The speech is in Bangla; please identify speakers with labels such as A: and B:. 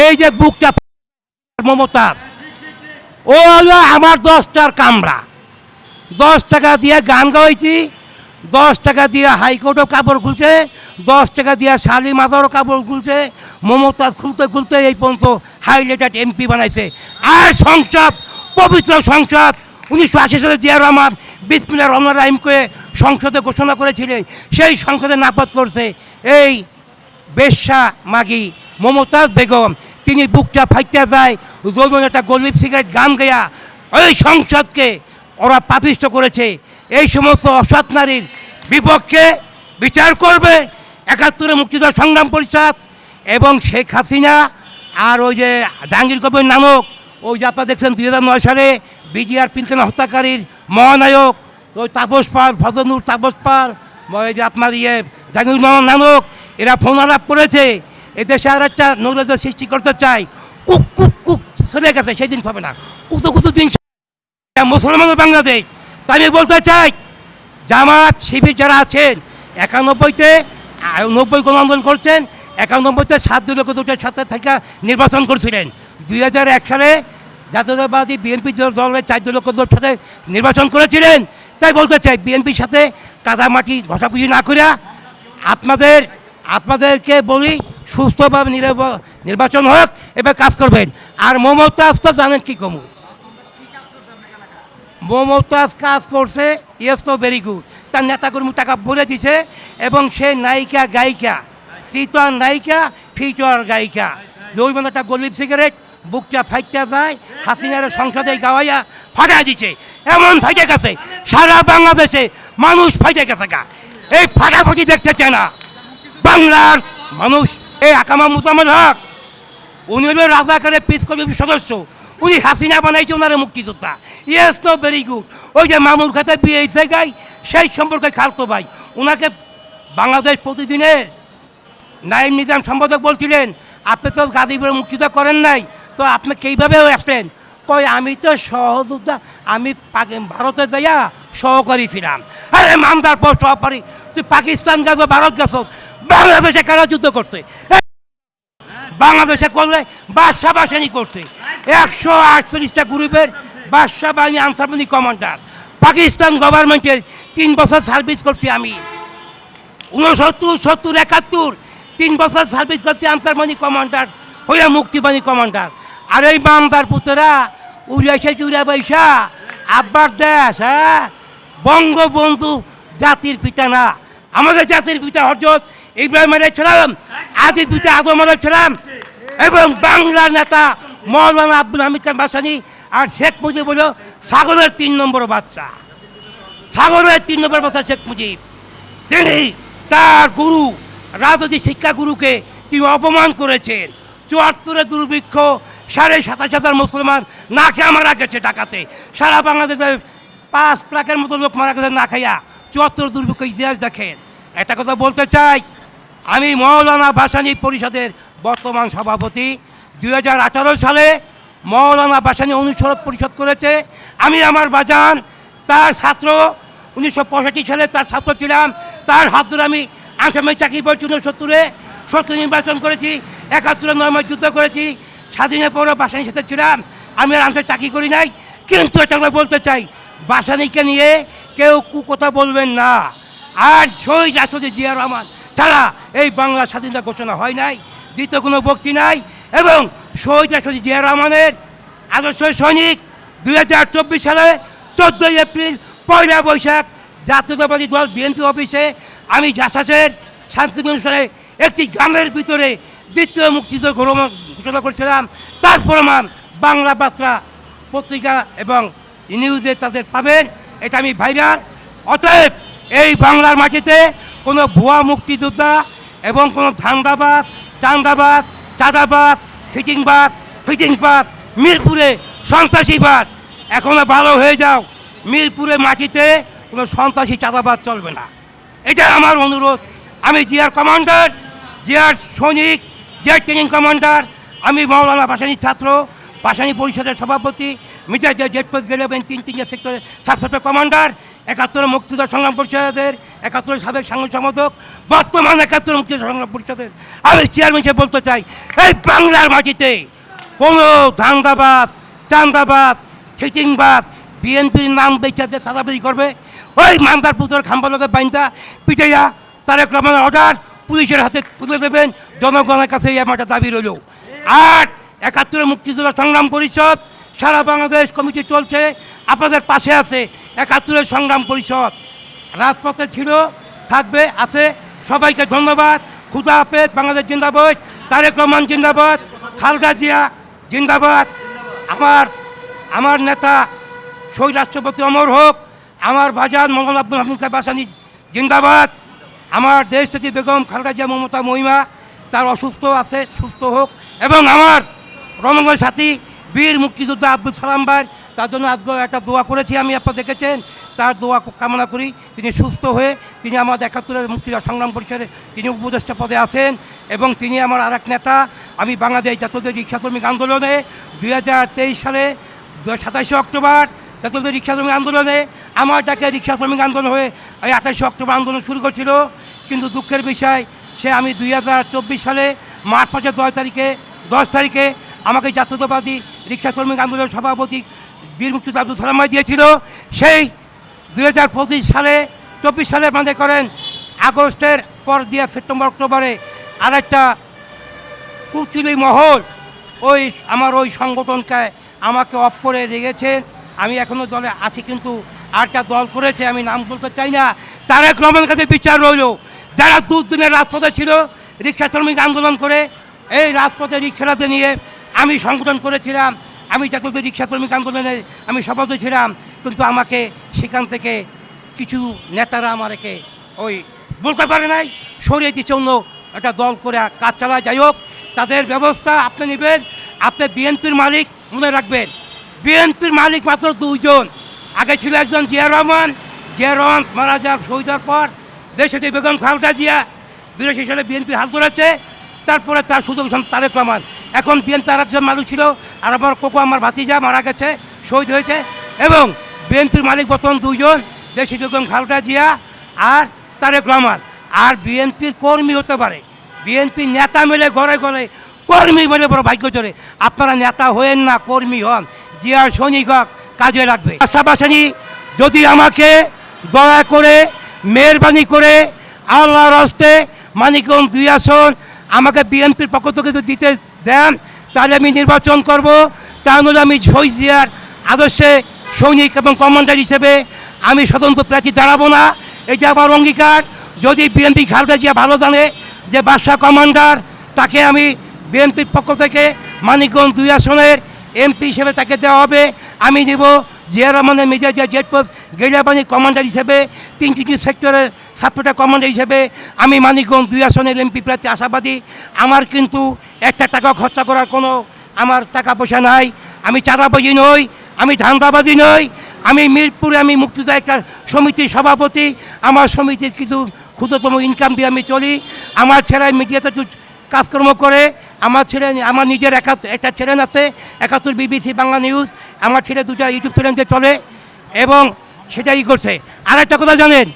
A: এই যে বুকটা মমতার। ও হলো আমার দশটার কামরা। দশ টাকা দিয়ে গান গাইছি, দশ টাকা দিয়ে হাইকোর্টও কাপড় খুলছে, দশ টাকা দিয়ে শালি মাদারও কাপড় খুলছে মমতাজ খুলতে খুলতে এই পর্যন্ত হাইলাইটেড এমপি বানাইছে। আর সংসদ, পবিত্র সংসদ, উনিশশো আশি সালে জিয়া রহমান বিসমিল্লা রহমান রাহিমকে সংসদে ঘোষণা করেছিলেন, সেই সংসদে নাপদ করছে। এই বেশ্যা মাগি, মমতাজ বেগম তিনি বুকটা ফাইটা যায় জৈবন একটা গলিব সিগারেট গান গেয়া ওই সংসদকে ওরা পাপিষ্ট করেছে। এই সমস্ত অসৎ নারীর বিপক্ষে বিচার করবে একাত্তরে মুক্তিযুদ্ধ সংগ্রাম পরিষদ এবং শেখ হাসিনা আর ওই যে জাহাঙ্গীর কবির নামক, ওই যে আপনারা দেখছেন দুই হাজার নয় সালে বিডিআর পিলখানা হত্যাকারীর মহানায়ক, ওই তাপস পাল ফজনুর তাপস পাল, ওই যে আপনার ইয়ে জাহাঙ্গীর নানক এরা ফোন আলাপ করেছে। এদেশে আর একটা নৈরাজ্য সৃষ্টি করতে চাই। কুক কুক কুক, চলে গেছে, সেই দিন পাবে না। কুতো কুতো দিন মুসলমান বাংলাদেশ। তাই আমি বলতে চাই, জামাত, শিবির যারা আছেন, একানব্বইতে নব্বই কোন আন্দোলন করছেন, একানব্বইতে সাত দুই লক্ষ দুটোর সাথে থেকে নির্বাচন করছিলেন। দুই হাজার এক সালে জাতীয়তাবাদী বিএনপি দলের চার দুই লক্ষ সাথে নির্বাচন করেছিলেন। তাই বলতে চাই, বিএনপির সাথে কাদামাটি ঘষাঘুষি না করে আপনাদের আপনাদেরকে বলি, সুস্থভাবে নির্ব- নির্বাচন হোক, এবার কাজ করবেন। আর মমতাজ তো জানেন কি কমু? মমতাজ কাজ করছে, ইয়েস তো ভেরি গুড তার নেতাকর্মী টাকা বলে দিছে, এবং সে নায়িকা, গায়িকা। সিতার নায়িকা, ফিটার গায়িকা। একটা গলিব সিগারেট, বুকটা ফাইটটা যায়, হাসিনার সংসদে গাওয়াইয়া ফাটাই দিছে। এমন ফাইটে গেছে, সারা বাংলাদেশে মানুষ ফাইটে গেছে গা। এই ফাটাফাটি দেখতে চায় না। বাংলার মানুষ, এই আকামা মুতামল হক, উনি হলো রাজাকারের পিস কমিটির সদস্য। উনি হাসিনা বানাইছে ওনারে মুক্তিযোদ্ধা। ইয়েস তো ভেরি গুড ওই যে মামুর খাতে বিয়ে এসে গাই সেই সম্পর্কে খালতো ভাই। ওনাকে বাংলাদেশ প্রতিদিনের নাইম নিজাম সম্পাদক বলছিলেন, আপনি তো গাজীপুরে মুক্তিযোদ্ধা করেন নাই, তো আপনি কীভাবেও আসলেন? কই আমি তো সহযোদ্ধা, আমি ভারতে যাইয়া সহকারী ছিলাম। আরে মামদার পর সহকারী, তুই পাকিস্তান গেছো, ভারত গেছো বাংলাদেশে কারা যুদ্ধ করছে? বাংলাদেশে করলে বাদশাহ বাসানি করছে। একশো আটচল্লিশটা গ্রুপের বাদশাহ বাহিনী আনসার বাহিনী কমান্ডার। পাকিস্তান গভর্নমেন্টের তিন বছর সার্ভিস করছি আমি। উনসত্তর, সত্তর, একাত্তর, তিন বছর সার্ভিস করছি আনসার বাহিনী কমান্ডার, হইয়া মুক্তিবাহিনী কমান্ডার। আর এই মামদার পুতরা উড়াইছে চুরা বৈশা, আব্বার দেশ হ্যাঁ? বঙ্গবন্ধু জাতির পিতা না। আমাদের জাতির পিতা হজরত ইব্রাহিম আলাইসালাম আদির পিতা আদম আলাইসালাম এবং বাংলার নেতা মৌলানা আব্দুল হামিদ খান বাসানি আর শেখ মুজিব হলো সাগরের তিন নম্বর বাচ্চা সাগরের তিন নম্বর বাচ্চা শেখ মুজিব। তিনি তার গুরু, রাজনৈতিক শিক্ষা গুরুকে তিনি অপমান করেছেন। চুয়াত্তরের দুর্ভিক্ষ, সাড়ে সাতাশ হাজার মুসলমান না খেয়ে মারা গেছে ডাকাতে সারা বাংলাদেশে পাঁচ লাখের মতো লোক মারা গেছে না খাইয়া। চুয়াত্তর দুর্ভিক্ষ ইতিহাস দেখেন। একটা কথা বলতে চাই আমি মৌলানা ভাসানী পরিষদের বর্তমান সভাপতি। দুই হাজার আঠারো সালে মৌলানা ভাসানী অনুসরণ পরিষদ করেছে। আমি আমার বাজান, তার ছাত্র, উনিশশো পঁয়ষট্টি সালে তার ছাত্র ছিলাম। তার হাত ধরে আমি আসামে চাকরি পেয়েছি উনসত্তরে। সত্তর নির্বাচন করেছি, একাত্তরে নয় যুদ্ধ করেছি। স্বাধীনের পরে বাসানির সাথে ছিলাম। আমি আর আনসার চাকরি করি নাই। কিন্তু এটা আমরা বলতে চাই বাসানিকে নিয়ে কেউ কু কথা বলবেন না। আর শহীদ রাষ্ট্রপতি জিয়া রহমান, ছাড়া এই বাংলা স্বাধীনতা ঘোষণা হয় নাই, দ্বিতীয় কোনো বক্তি নাই, এবং শহীদ রাষ্ট্রপতি জিয়া রহমানের আদর্শ সৈনিক দুই হাজার চব্বিশ সালে চোদ্দোই এপ্রিল পয়লা বৈশাখ জাতীয়তাবাদী দল বিএনপি অফিসে আমি জাসাসের সাংস্কৃতিক অনুষ্ঠানে একটি গানের ভিতরে দ্বিতীয় মুক্তিযুদ্ধ ঘোষণা করেছিলাম। তার প্রমাণ বাংলা বার্তা পত্রিকা এবং নিউজে তাদের পাবেন, এটা আমি ভাইরাল। অতএব এই বাংলার মাটিতে কোনো ভুয়া মুক্তিযোদ্ধা এবং কোনো ধান্দাবাদ, চান্দাবাদ, চাঁদাবাদ ফিটিংবাদ ফিটিংবাদ, মিরপুরে সন্ত্রাসীবাদ। এখনও ভালো হয়ে যাও মিরপুরে মাটিতে কোনো সন্ত্রাসী চাঁদাবাদ চলবে না। এটা আমার অনুরোধ। আমি জিয়ার কমান্ডার, জিয়ার সৈনিক, জিয়ার ট্রেনিং কমান্ডার। আমি মাওলানা ভাসানী ছাত্র, ভাসানী পরিষদের সভাপতি মিটার জেট পোস্ট গেলেবেন তিন তিনটে সেক্টরের সাব সেক্টর কমান্ডার। একাত্তর মুক্তিযুদ্ধ সংগ্রাম পরিষদের, একাত্তরের সাবেক সাংসদ সম্পাদক, বর্তমান একাত্তর মুক্তিযুদ্ধ সংগ্রাম পরিষদের। আমি চেয়ারম্যান হিসেবে বলতে চাই, এই বাংলার মাটিতে কোনো ধান্দাবাদ, চান্দাবাদ, ছিটিংবাদ, বিএনপির নাম বেচাতে সাদাবাদি করবে? ওই মান্দার পুত্র খাম্বালকে বাইন্দা পিটাইয়া তারেক রহমানের অর্ডার পুলিশের হাতে তুলে দেবেন, জনগণের কাছে এই আমার দাবি রইল। আর একাত্তরের মুক্তিযুদ্ধ সংগ্রাম পরিষদ, সারা বাংলাদেশ কমিটি চলছে, আপনাদের পাশে আছে একাত্তরের সংগ্রাম পরিষদ। রাজপথে ছিল, থাকবে, আছে। সবাইকে ধন্যবাদ। খুদা হাফেজ, বাংলাদেশ জিন্দাবাদ। তারেক রহমান জিন্দাবাদ। খালদা জিয়া জিন্দাবাদ। আমার আমার নেতা শহীদ রাষ্ট্রপতি অমর হোক, আমার বাজার মোহাম্মদ আব্দুল হামিদ বাসানি জিন্দাবাদ। আমার দেশ থেকে বেগম খালেদা জিয়া মমতা মহিমা, তার অসুস্থ আছে, সুস্থ হোক। এবং আমার রণঙ্গল সাথী বীর মুক্তিযোদ্ধা আব্দুল সালাম ভাই তার জন্য আজকে একটা দোয়া করেছি আমি, আপনারা দেখেছেন? তার দোয়া কামনা করি। তিনি সুস্থ হয়ে তিনি আমাদের একাত্তরের মুক্তিযোদ্ধা সংগ্রাম পরিষদে তিনি উপদেষ্টা পদে আছেন এবং তিনি আমার আর এক নেতা। আমি বাংলাদেশ জাতীয় রিক্সা শ্রমিক আন্দোলনে দুই হাজার তেইশ সালে সাতাশে অক্টোবর জাতীয় রিক্সা শ্রমিক আন্দোলনে আমার ডাকে রিক্সা শ্রমিক আন্দোলন হয়ে এই আঠাশে অক্টোবর আন্দোলন শুরু করছিল। কিন্তু দুঃখের বিষয়, সে আমি দুই হাজার চব্বিশ সালে মার্চ মাসের দশ তারিখে দশ তারিখে আমাকে জাতীয়তাবাদী রিক্সা শ্রমিক আন্দোলনের সভাপতি বীর মুক্তিযোদ্ধা আব্দুল সালাম ভাই দিয়েছিল। সেই দু হাজার পঁচিশ সালে, চব্বিশ সালে মানে করেন আগস্টের পর দিয়ে সেপ্টেম্বর, অক্টোবরে আরেকটা কুচুলি মহল। ওই আমার ওই সংগঠনকে আমাকে অফ করে রেখেছে। আমি এখনও দলে আছি কিন্তু আরেকটা দল করেছে, আমি নাম বলতে চাই না। তারেক রহমানের কাছে বিচার রইল। যারা দুদিনের রাজপথে ছিল রিক্সা শ্রমিক আন্দোলন করে, এই রাজপথে রিক্সাতে নিয়ে আমি সংগঠন করেছিলাম। আমি জাতীয় রিক্সা শ্রমিক আন্দোলনে আমি সভাপতি ছিলাম, কিন্তু আমাকে সেখান থেকে কিছু নেতারা আমাকে ওই বলতে পারে নাই, সরিয়ে দিচ্ছে অন্য একটা দল করে কাজ চালায়। যাই হোক, তাদের ব্যবস্থা আপনি নেবেন, আপনি বিএনপির মালিক মনে রাখবেন। বিএনপির মালিক মাত্র দুইজন। আগে ছিল একজন জিয়া রহমান জিয়া রহমান মারা যাওয়ার শহীদের পর দেশটি বেগম খালেদা জিয়া বিরাশি সালে বিএনপি হাল ধরেছে, তারপরে তার সুযোগ তারেক রহমান। এখন বিএনপি আর একজন মালিক ছিল আর আমার কোকো, আমার ভাতিজা মারা গেছে, শহীদ হয়েছে। এবং বিএনপির মালিক বর্তমান দুইজন, দেশি বেগম খালেদা জিয়া আর তারেক রহমান। আর বিএনপির কর্মী হতে পারে বিএনপি নেতা মিলে ঘরে ঘরে কর্মী মিলে বড় ভাগ্য চলে। আপনারা নেতা হয়েন না, কর্মী হন, জিয়ার সৈনিক হক কাজে লাগবে। পাশাপাশি যদি আমাকে দয়া করে, মেহরবানি করে আল্লাহর হস্তে মানিকগঞ্জ দুই আসন আমাকে বিএনপির পক্ষ থেকে দিতে দেন, তাহলে আমি নির্বাচন করব। তাহলে আমি শহীদ জিয়ার আদর্শে সৈনিক এবং কমান্ডার হিসেবে আমি স্বতন্ত্র প্রার্থী দাঁড়াবো না। এটা আমার অঙ্গীকার। যদি বিএনপি খালেদা জিয়া ভালো জানে যে বাদশাহ কমান্ডার, তাকে আমি বিএনপির পক্ষ থেকে মানিকগঞ্জ দুই আসনের এমপি হিসেবে তাকে দেওয়া হবে। আমি নেব জিয়া রহমানের মেজর জিয়া জেটপোস্ট গেরিয়াবাণী কমান্ডার হিসেবে তিন তিনটি সেক্টরের সাপোর্টার কমান্ডার হিসেবে আমি মানিকগঞ্জ দুই আসনের এমপি প্রার্থী আশাবাদী। আমার কিন্তু একটা টাকা খরচা করার কোনো আমার টাকা পয়সা নাই। আমি চাঁদাবাজি নই, আমি ধান্দাবাজি নই। আমি মিরপুরে আমি মুক্তিযোদ্ধা একটা সমিতির সভাপতি। আমার সমিতির কিছু ক্ষুদ্রতম ইনকাম দিয়ে আমি চলি। আমার ছেলে মিডিয়াতে একটু কাজকর্ম করে। আমার ছেলে, আমার নিজের একাত্তর একটা চ্যানেল আছে, একাত্তর বিবিসি বাংলা নিউজ আমার ছেলে দুটো ইউটিউব চ্যানেল দিয়ে চলে এবং সেটাই করছে। আর একটা কথা জানেন